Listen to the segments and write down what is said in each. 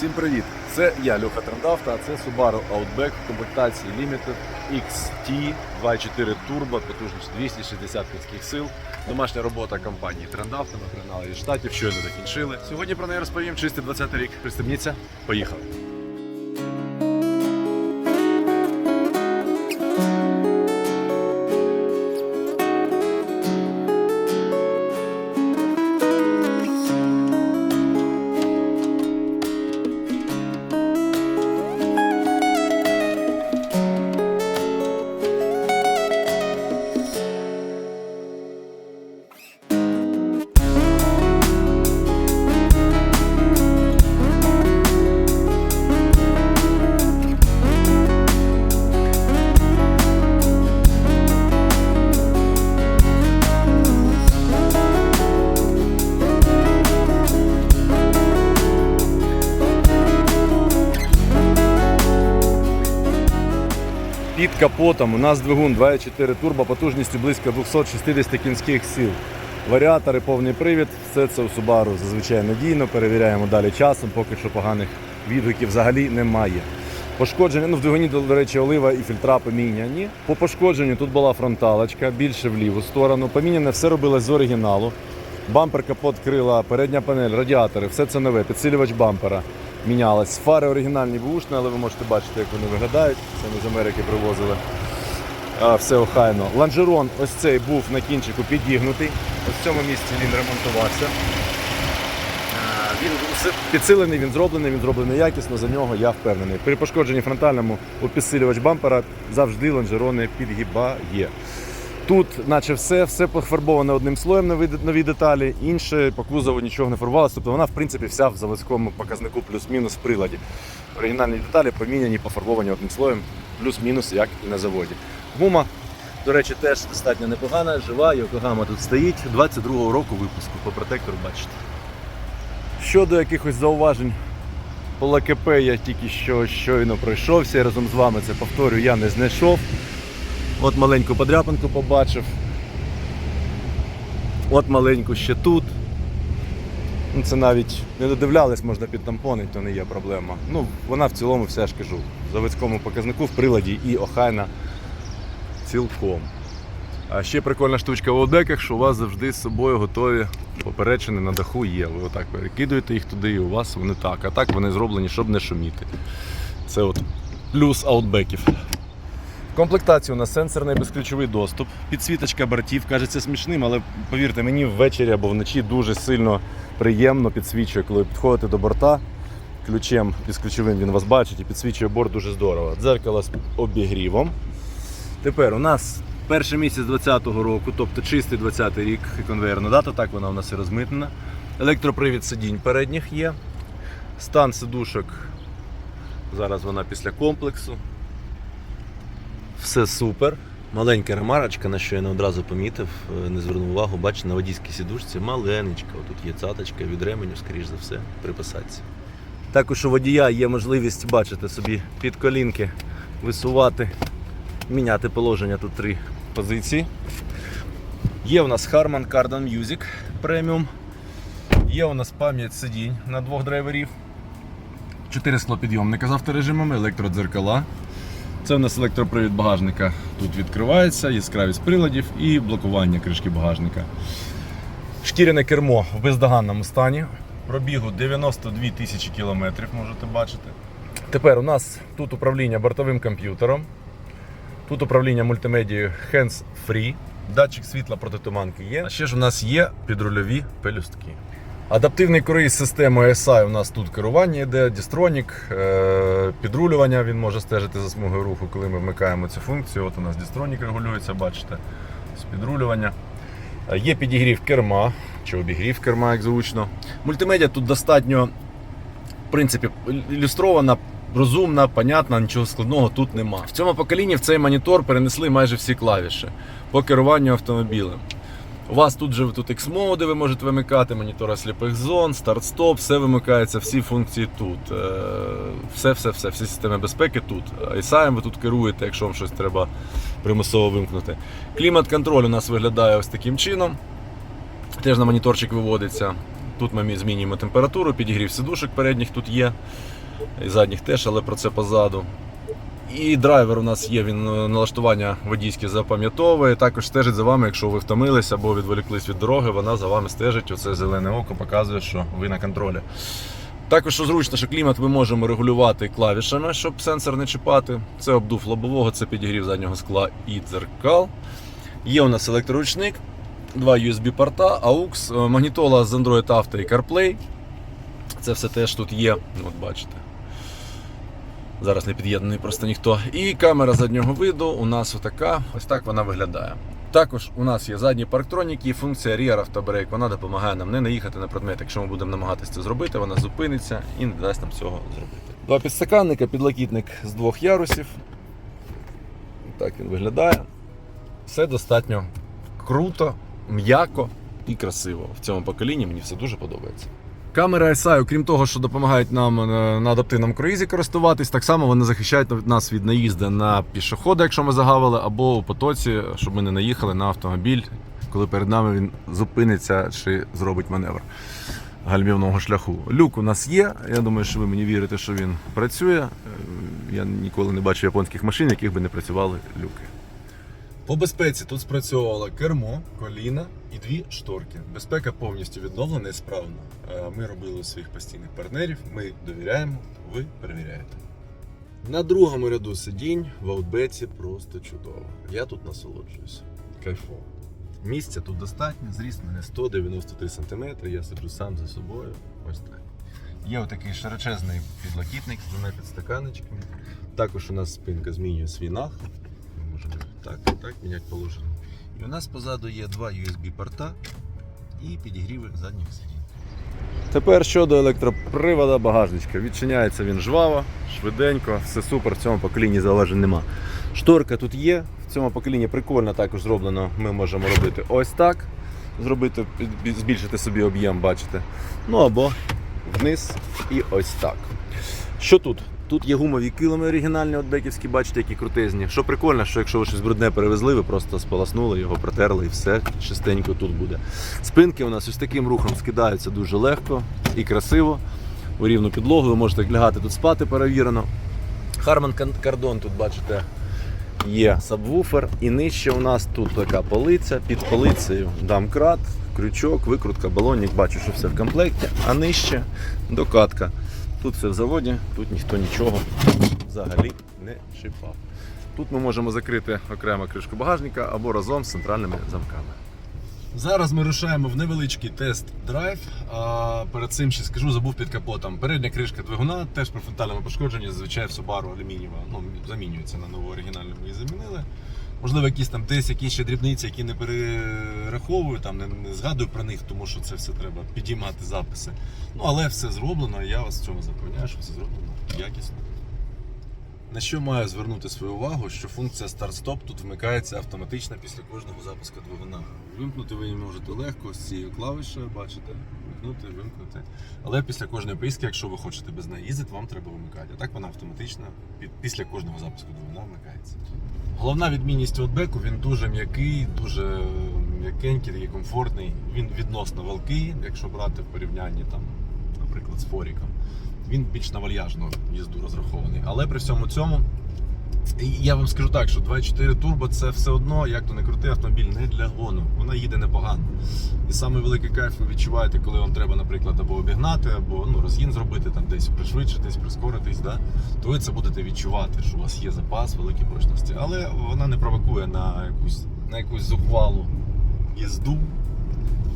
Всім привіт! Це я, Льоха Трендавта, а це Subaru Outback в комплектації Limited XT 2.4 Turbo, потужність 260 кінських сил. Домашня робота компанії Трендавта. Пригнали із штатів, щойно закінчили. Сьогодні про неї розповім чистий 20 рік. Пристебніться, поїхали. Під капотом у нас двигун 2.4 турбо потужністю близько 260 кінських сил. Варіатори, повний привід, все це у Subaru зазвичай надійно, перевіряємо далі часом, поки що поганих відгуків взагалі немає. Пошкодження, ну в двигуні, до речі, олива і фільтра поміняні. По пошкодженню тут була фронталочка, більше в ліву сторону. Поміняне все робилось з оригіналу. Бампер, капот, крила, передня панель, радіатори, все це нове, підсилювач бампера мінялось. Фари оригінальні бушні, але ви можете бачити, як вони виглядають. Це ми з Америки привозили. А, все охайно. Ланжерон ось цей був на кінчику підігнутий. Ось в цьому місці він ремонтувався. Підсилений, він зроблений, він зроблений якісно, за нього я впевнений. При пошкодженні фронтальному у підсилювач бампера завжди лонжерони підгибає. Тут, наче все, все пофарбоване одним слоєм нові, деталі, інше по кузову нічого не фарбувалося. Тобто вона, в принципі, вся в заводському показнику плюс-мінус в приладі. Оригінальні деталі поміняні, пофарбовані одним слоєм, плюс-мінус, як і на заводі. Гума, до речі, теж достатньо непогана, жива, Йокогама тут стоїть 22-го року випуску, по протектору бачите. Щодо якихось зауважень по ЛКП я тільки що щойно пройшовся, разом з вами це повторюю, я не знайшов. От маленьку подряпинку побачив. От маленьку ще тут. Ну, Це навіть не додивлялись, можна підтампонити, то не є проблема. Ну, вона в цілому, все ж кажу, в заводському показнику, в приладі і охайна цілком. А ще прикольна штучка в одеках, що у вас завжди з собою готові поперечини на даху є. Ви отак перекидуєте їх туди, і у вас вони так. А так вони зроблені, щоб не шуміти. Це от плюс аутбеків. В комплектації у нас сенсорний безключовий доступ, підсвіточка бортів, кажеться смішним, але повірте мені, ввечері або вночі дуже сильно приємно підсвічує, коли підходите до борта. Ключем безключовим він вас бачить і підсвічує борт дуже здорово. Дзеркало з обігрівом. Тепер у нас перший місяць 20-го року, тобто чистий 20-й рік конвейерна дата, так вона у нас і розмитнена. Електропривід сидінь передніх є. Стан сидушок. Зараз вона після комплексу. Все супер. Маленька ремарочка, на що я не одразу помітив, е, не звернув увагу, бачите, на водійській сідушці маленечка. Тут є цаточка від ременю, скоріш за все, при посадці. Також у водія є можливість бачити собі під колінки, висувати, міняти положення. Тут три позиції. Є у нас Harman Kardon Music Premium. Є у нас пам'ять сидінь на двох драйверів. Чотири склопідйомника з авторежимами, електродзеркала. Це у нас електропривід багажника тут відкривається, яскравість приладів і блокування кришки багажника. Шкіряне кермо в бездоганному стані. Пробігу 92 тисячі кілометрів, можете бачити. Тепер у нас тут управління бортовим комп'ютером, тут управління мультимедією hands free, датчик світла протитуманки є. А ще ж у нас є підрульові пелюстки. Адаптивний круїз з системою SI у нас тут керування йде, дістронік, е, підрулювання він може стежити за смугою руху, коли ми вмикаємо цю функцію. От у нас дістронік регулюється, бачите, з підрулювання. Е, Є підігрів керма, чи обігрів керма, як звучно. Мультимедіа тут достатньо, в принципі, ілюстрована, розумна, понятна, нічого складного тут нема. В цьому поколінні в цей монітор перенесли майже всі клавіші по керуванню автомобілем. У вас тут же тут X-моди ви можете вимикати, монітора сліпих зон, старт-стоп, все вимикається, всі функції тут. Е, Все, все, все, всі системи безпеки тут. ISAM ви тут керуєте, якщо вам щось треба примусово вимкнути. Клімат-контроль у нас виглядає ось таким чином. Теж на моніторчик виводиться. Тут ми змінюємо температуру, підігрів сидушок передніх тут є, і задніх теж, але про це позаду. І драйвер у нас є, він е, налаштування водійське запам'ятовує. Також стежить за вами, якщо ви втомились або відволіклись від дороги, вона за вами стежить. Оце зелене око показує, що ви на контролі. Також що зручно, що клімат ми можемо регулювати клавішами, щоб сенсор не чіпати. Це обдув лобового, це підігрів заднього скла і дзеркал. Є у нас електроручник, два USB-порта, AUX, е, магнітола з Android Auto і CarPlay. Це все теж тут є. От бачите. Зараз не під'єднаний просто ніхто. І камера заднього виду у нас отака, ось так вона виглядає. Також у нас є задні парктроніки і функція Rear Auto. Вона допомагає нам не наїхати на предмет. Якщо ми будемо намагатися це зробити, вона зупиниться і не дасть нам цього зробити. Два підстаканника, підлокітник з двох ярусів. Так він виглядає. Все достатньо круто, м'яко і красиво. В цьому поколінні мені все дуже подобається. Камери SI, окрім того, що допомагають нам е, на адаптивному круїзі користуватись, так само вони захищають нас від наїзду на пішохода, якщо ми загавили, або у потоці, щоб ми не наїхали на автомобіль, коли перед нами він зупиниться чи зробить маневр гальмівного шляху. Люк у нас є. Я думаю, що ви мені вірите, що він працює. Е, Я ніколи не бачив японських машин, яких би не працювали люки. По безпеці тут спрацьовувало кермо, коліна і дві шторки. Безпека повністю відновлена і справна. Е, Ми робили своїх постійних партнерів, ми довіряємо, ви перевіряєте. На другому ряду сидінь в аутбеці просто чудово. Я тут насолоджуюся. Кайфово. Місця тут достатньо, зріст мене 193 см, я сиджу сам за собою. Ось так. Є отакий широчезний підлокітник з двома підстаканочками. Також у нас спинка змінює свій нахил. Так, так міняти положення. І у нас позаду є два USB-порта і підігріви задніх сидінь. Тепер щодо електропривода багажничка. Відчиняється він жваво, швиденько, все супер, в цьому поколінні зауважень нема. Шторка тут є, в цьому поколінні прикольно також зроблено. Ми можемо робити ось так, зробити, збільшити собі об'єм, бачите. Ну або вниз і ось так. Що тут? Тут є гумові килими оригінальні, от беківські, бачите, які крутезні. Що прикольно, що якщо ви щось брудне перевезли, ви просто сполоснули його, протерли і все чистенько тут буде. Спинки у нас ось таким рухом скидаються дуже легко і красиво. У рівну підлогу ви можете лягати тут спати перевірено. Harman Kardon тут бачите є сабвуфер, і нижче у нас тут така полиця, під полицею дамкрат, крючок, викрутка, балонник, бачу, що все в комплекті, а нижче докатка. Тут все в заводі, тут ніхто нічого взагалі не чіпав. Тут ми можемо закрити окремо кришку багажника або разом з центральними замками. Зараз ми рушаємо в невеличкий тест-драйв. А перед цим ще скажу, забув під капотом. Передня кришка двигуна теж при фронтальному пошкодженні, зазвичай в Subaru алюмінієва. Ну, замінюється на нову оригінальну, ми її замінили. Можливо, якісь там десь якісь ще дрібниці, які не перераховую, там не, не згадую про них, тому що це все треба підіймати записи. Ну але все зроблено, я вас в цьому запевняю, що все зроблено якісно. На що маю звернути свою увагу, що функція старт-стоп тут вмикається автоматично після кожного запуску двигуна. Вимкнути ви її можете легко з цією клавішею, бачите, вимкнути, вимкнути. Але після кожної поїздки, якщо ви хочете без неї їздити, вам треба вимикати. А так вона автоматично після кожного запуску двигуна вмикається. Головна відмінність Outback, він дуже м'який, дуже м'якенький, такий комфортний. Він відносно валкий, якщо брати в порівнянні там, наприклад, з Форіком. Він більш на вальяжну їзду розрахований. Але при всьому цьому, я вам скажу так, що 2.4 турбо це все одно, як то не крутий автомобіль, не для гону. Вона їде непогано. І саме великий кайф ви відчуваєте, коли вам треба, наприклад, або обігнати, або ну, розгін зробити, там десь пришвидшитись, прискоритись, да? то ви це будете відчувати, що у вас є запас великої прочності. Але вона не провокує на якусь, на якусь зухвалу їзду.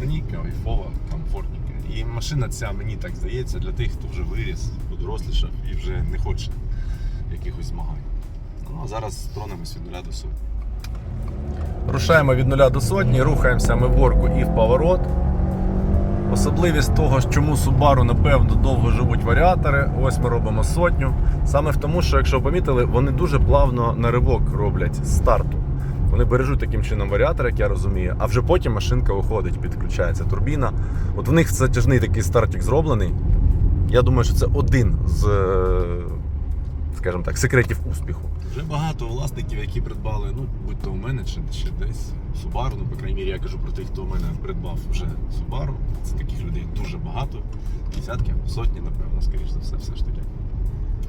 Мені кайфова, комфортненька. І машина ця, мені так здається, для тих, хто вже виріс, подорослішав і вже не хоче якихось змагань. Ну, а зараз тронемось від нуля до сотні. Рушаємо від нуля до сотні, рухаємося ми в горку і в поворот. Особливість того, чому Subaru, напевно, довго живуть варіатори. Ось ми робимо сотню. Саме в тому, що, якщо ви помітили, вони дуже плавно на ривок роблять з старту. Вони бережуть таким чином варіатор, як я розумію, а вже потім машинка виходить, підключається турбіна. От в них затяжний такий стартик зроблений. Я думаю, що це один з е, скажімо так, секретів успіху. Вже багато власників, які придбали, ну будь то у мене чи, чи десь Subaru, ну по крайній мірі я кажу про тих, хто у мене придбав вже Subaru. Це таких людей дуже багато. Десятки, сотні, напевно, скоріш за все, все ж таки.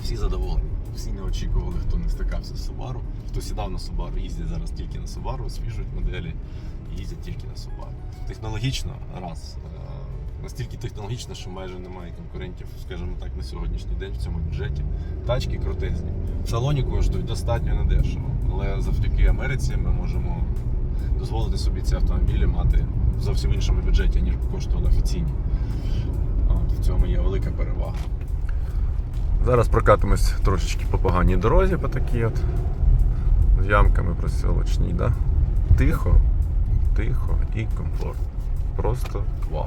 Всі задоволені. Всі не очікували, хто не стикався з Subaru. Хто сідав на Subaru, їздять зараз тільки на Subaru, освіжують моделі, їздять тільки на Subaru. Технологічно, раз. Настільки технологічно, що майже немає конкурентів, скажімо так, на сьогоднішній день в цьому бюджеті. Тачки крутезні. В салоні коштують достатньо недешево. Але завдяки Америці ми можемо дозволити собі ці автомобілі мати в зовсім іншому бюджеті, ніж коштували офіційні. От, в цьому є велика перевага. Зараз прокатимось трошечки по поганій дорозі, по такій от. З ямками просілочній, да? Тихо, тихо і комфортно. Просто вау.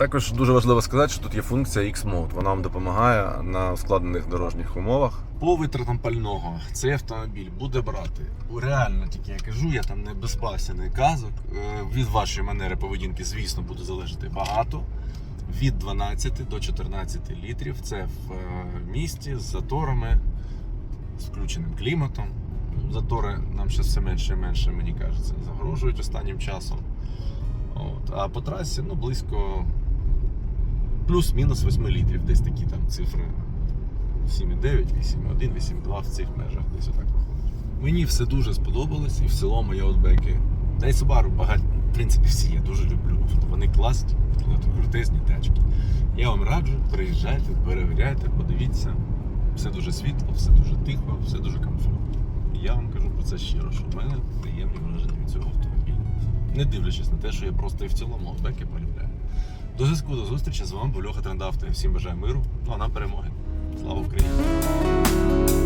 Також дуже важливо сказати, що тут є функція X-Mode. Вона вам допомагає на ускладнених дорожніх умовах. По витратам пального цей автомобіль буде брати. Реально, тільки я кажу, я там не безпасяний казок. Е, Від вашої манери поведінки, звісно, буде залежати багато. Від 12 до 14 літрів. Це в е, місті з заторами, з включеним кліматом. Затори нам зараз все менше і менше, мені кажеться, загрожують останнім часом. От. А по трасі ну, близько плюс-мінус 8 літрів, десь такі там цифри 7,9, 8,1, 8,2 в цих межах десь отак виходить. Мені все дуже сподобалось і в цілому я отбеки. Та й Subaru багато, в принципі, всі я дуже люблю. Вони класні, крутезні тачки. Я вам раджу, приїжджайте, перевіряйте, подивіться. Все дуже світло, все дуже тихо, все дуже комфортно. І я вам кажу про це щиро, що в мене приємні враження від цього автомобіля. Не дивлячись на те, що я просто і в цілому отбеки полюбляю. До зв'язку, до зустрічі. З вами був Льоха Трендавто. Всім бажаю миру, ну а нам перемоги. Слава Україні!